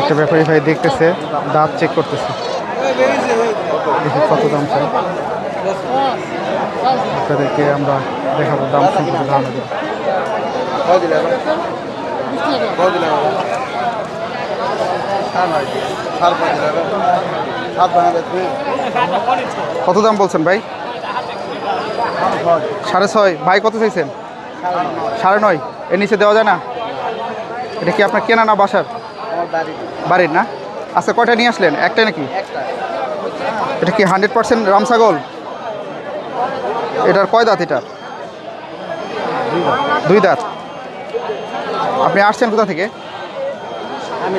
একটা ব্যাপারী ভাই দেখতেছে, দাঁত চেক করতেছে। কত দাম চাই আপনাদেরকে আমরা দেখাবো দাম সম্পর্কে ধারণা কত দাম বলছেন ভাই? সাড়ে ছয়। ভাই কত চাইছেন? সাড়ে নয়। এর নিচে দেওয়া যায় না? এটা কি আপনার কেনা না বাসার? বাড়ির। না? আচ্ছা কয়টা নিয়ে আসলেন? একটা নাকি? এটা কি হান্ড্রেড পার্সেন্ট রামসাগল এটার কয় দাঁত এটার দুই দাঁত। আপনি আসছেন কোথা থেকে? আমি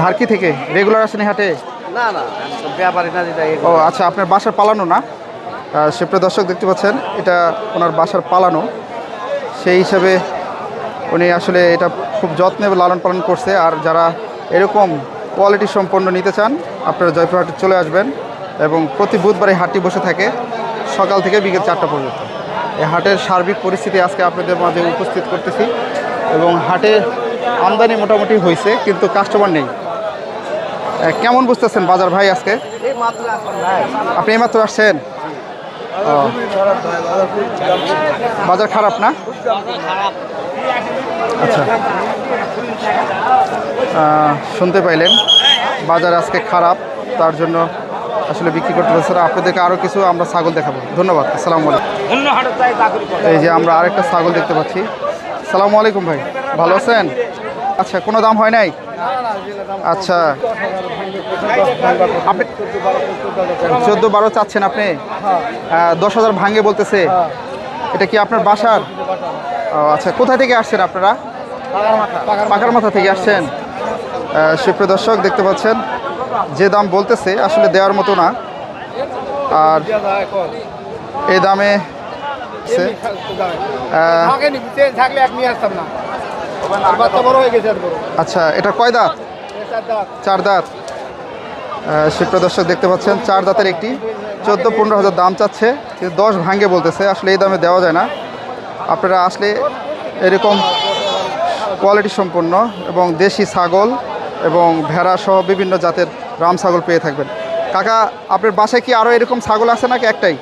ধারকে থেকে। রেগুলার আসেন হাটে? না না ও আচ্ছা আপনার বাসার পালানো না? সুপ্রিয় দর্শক দেখতে পাচ্ছেন এটা ওনার বাসার পালানো। সেই হিসাবে উনি আসলে এটা খুব যত্নে লালন পালন করছে আর যারা এরকম কোয়ালিটি সম্পন্ন নিতে চান আপনারা জয়পুরহাটে চলে আসবেন এবং প্রতি বুধবার এই হাটটি বসে থাকে সকাল থেকে বিকেল চারটা পর্যন্ত। এই হাটের সার্বিক পরিস্থিতি আজকে আপনাদের মাঝে উপস্থিত করতেছি এবং হাটে আমদানি মোটামুটি হয়েছে কিন্তু কাস্টমার নেই। কেমন বুঝতেছেন বাজার ভাই আজকে? এই মাত্র আপনি এইমাত্র আসছেন? বাজার খারাপ না? আচ্ছা। শুনতে পাইলেন। বাজার আজকে খারাপ, তার জন্য আসলে বিক্রি করতে পারছে না। আপনাদেরকে আরও কিছু আমরা ছাগল দেখাবো। ধন্যবাদ। আসসালামু আলাইকুম। এই যে আমরা আরেকটা ছাগল দেখতে পাচ্ছি। সালামু আলাইকুম ভাই। ভালো আছেন? আচ্ছা কোনো দাম হয় নাই? আচ্ছা। আপনি চোদ্দ বারো চাচ্ছেন আপনি? আহ, দশ হাজার ভাঙ্গে বলতেছে। এটা কি আপনার বাসার? ও, আচ্ছা কোথা থেকে আসছেন আপনারা? পাকার মাথা থেকে আসছেন। সুপ্রিয় দর্শক দেখতে পাচ্ছেন যে দাম বলতেছে আসলে দেওয়ার মতো না। আর এই দামে থাকলে আসতাম না। আচ্ছা এটা কয় দাঁত? চার দাঁত। সুপ্রিয় দর্শক দেখতে পাচ্ছেন চার দাঁতের একটি। চোদ্দ পনেরো হাজার দাম চাচ্ছে কিন্তু দশ ভাঙ্গে বলতেছে আসলে এই দামে দেওয়া যায় না। আপনারা আসলে এরকম কোয়ালিটি সম্পন্ন এবং দেশি ছাগল এবং ভেড়া সহ বিভিন্ন জাতের রাম ছাগল পেয়ে থাকবেন। কাকা আপনার বাসায় কি আরও এরকম ছাগল আছে নাকি একটাই?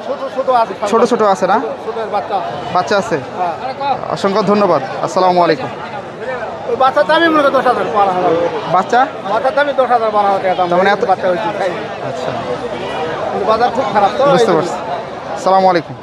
ছোট ছোট আছে না? বাচ্চা আছে? অসংখ্য ধন্যবাদ। আসসালামু আলাইকুম। বাচ্চার দামই মূলত দশ হাজার বারো হাজার। বাচ্চা? বাচ্চার দামই দশ হাজার বারো হাজার টাকা দাম। মানে এত- বাচ্চা হয়েছে। আচ্ছা। বাজার খুব খারাপ তো বুঝতে পারছি। সালামু আলাইকুম।